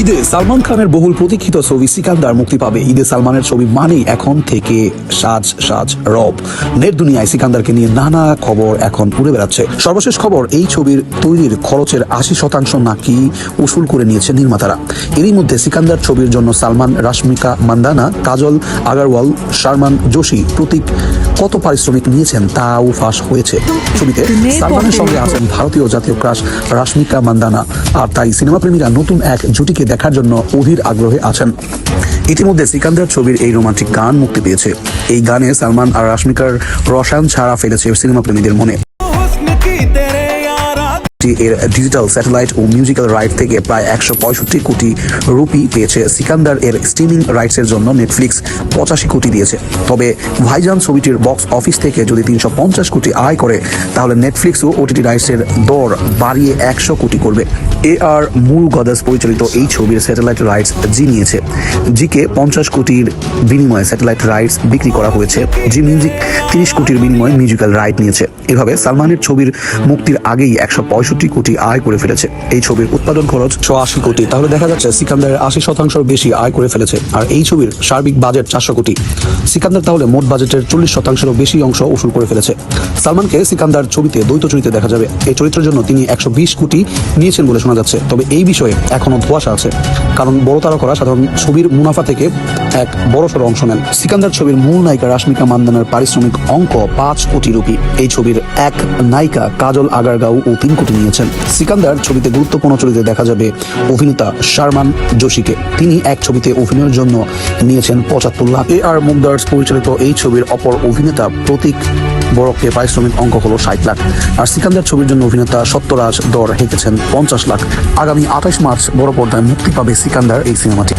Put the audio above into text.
ঈদে সালমান খানের বহুল প্রতীক্ষিত ছবি সিকান্দার মুক্তি পাবে। ঈদে সালমানের ছবি মানেই এখন থেকে সাজ সাজ রব। নেট দুনিয়ায় সিকান্দারকে নিয়ে নানা খবর এখন উড়ে বেড়াচ্ছে। সর্বশেষ খবর এই ছবির তৈরির খরচের আশি শতাংশ নাকি উসুল করে নিয়েছে নির্মাতারা। এরই মধ্যে সিকান্দার ছবির জন্য সালমান রাশমিকা মান্দানা কাজল আগারওয়াল শারমান যোশী প্রতীক কত পারিশ্রমিক নিয়েছেন তাও ফাঁস হয়েছে। ছবিতে সালমানের সঙ্গে আছেন ভারতীয় জাতীয় ক্রাশ রাশমিকা মান্দানা। আর তাই সিনেমা প্রেমীরা নতুন এক জুটিকে দেখার জন্য অধীর আগ্রহে আছেন। ইতিমধ্যে সিকান্দার ছবির এই রোমান্টিক গান মুক্তি পেয়েছে। এই গানে সালমান আর রাশমিকার রসায়ন ছাড়া ফেলেছে সিনেমা প্রেমীদের মনে এর ডিজিটাল স্যাটেলাইট ও মিউজিক্যাল রাইট থেকে প্রায় একশো পঁয়ষট্টি কোটি রুপি পেয়েছে সিকান্দার এর স্ট্রিমিং রাইটসের জন্য নেটফ্লিক্স পঁচাশি কোটি দিয়েছে। তবে ভাইজান ছবিটির বক্স অফিস থেকে যদি তিনশো পঞ্চাশ কোটি আয় করে, তাহলে নেটফ্লিক্স ও ওটিটি রাইটসের দর বাড়িয়ে একশো কোটি করবে। এ আর মূল গদাস পরিচালিত এই ছবির স্যাটেলাইট রাইটস জি নিয়েছে। জিকে পঞ্চাশ কোটির বিনিময়ে স্যাটেলাইট রাইটস বিক্রি করা হয়েছে। জি মিউজিক তিরিশ কোটির বিনিময়ে মিউজিক্যাল রাইট নিয়েছে। এভাবে সালমানের ছবির মুক্তির আগেই একশো পঁয়ষট্টি কোটি আয় করে ফেলেছে। এই ছবির উৎপাদন খরচ ছ আশি কোটি। তাহলে দেখা যাচ্ছে সিকান্দারের আশি শতাংশের বেশি আয় করে ফেলেছে। আর এই ছবির সার্বিক বাজেট চারশো কোটি। সিকান্দার তাহলে মোট বাজেটের চল্লিশ শতাংশেরও বেশি অংশ উসুল করে ফেলেছে। সালমানকে সিকান্দার ছবিতে দ্বৈত চরিত্রে দেখা যাবে। এই চরিত্রের জন্য তিনি একশো বিশ কোটি নিয়েছেন বলে শোনা যাচ্ছে। তবে এই বিষয়ে এখনও ধোয়াশা আছে। কারণ বড় তারকারা সাধারণ ছবির মুনাফা থেকে এক বড় সড়ো অংশ নেন। সিকান্দার ছবির মূল নায়িকা রাশমিকা মান্দানার পারিশ্রমিক অঙ্ক পাঁচ কোটি রুপি। এই ছবির এক নায়িকা কাজল আগারগাঁও ও তিন কোটি নিয়েছেন। সিকান্দার ছবিতে গুরুত্বপূর্ণ চরিত্রে দেখা যাবে অভিনেতা শারমান যোশীকে। তিনি এক ছবিতে অভিনয়ের জন্য নিয়েছেন পঁচাত্তর লাখ। এ আর মুগদার্স পরিচালিত এই ছবির অপর অভিনেতা প্রতীক বড়কে পারিশ্রমিক অঙ্ক হলো ষাট লাখ। আর সিকান্দার ছবির জন্য অভিনেতা সত্যরাজ দর হেঁকেছেন পঞ্চাশ লাখ। আগামী আঠাশ মার্চ বড় পর্দায় মুক্তি পাবে সিকান্দার এই সিনেমাটি।